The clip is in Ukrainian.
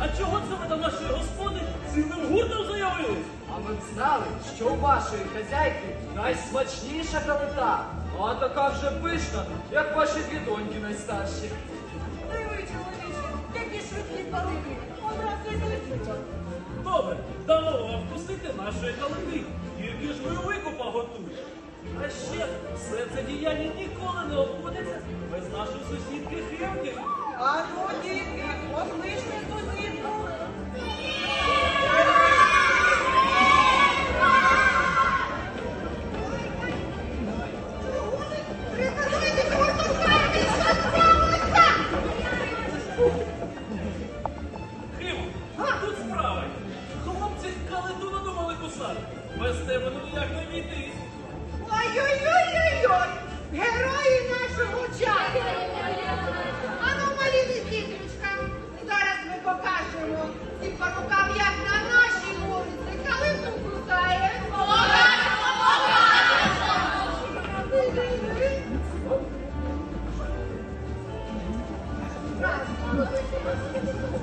А чого це ви до нашої господи цілим гуртом заявились? А ми б знали, що у вашої хазяйки найсмачніша калита, а така вже пишна, як ваші дві доньки найстарші. Диви, чоловіче, які швидкі палики. Одразу й злетіла. Добре, дамо вам вкусити нашої калити. Тільки ж ви викупа готуєте. А ще все це діяння ніколи не обходиться без нашої сусідки Хевки. А ну А тут справи. Хлопці калиту надумали кусати. Без тебе ну ніяк не війтись. Ой-ой-ой-ой-ой! Герої нашого часу! Ану, малі діточка, зараз ми покажемо цим парукам, як на нашій вулиці калиту кусає. Покажемо, покажемо!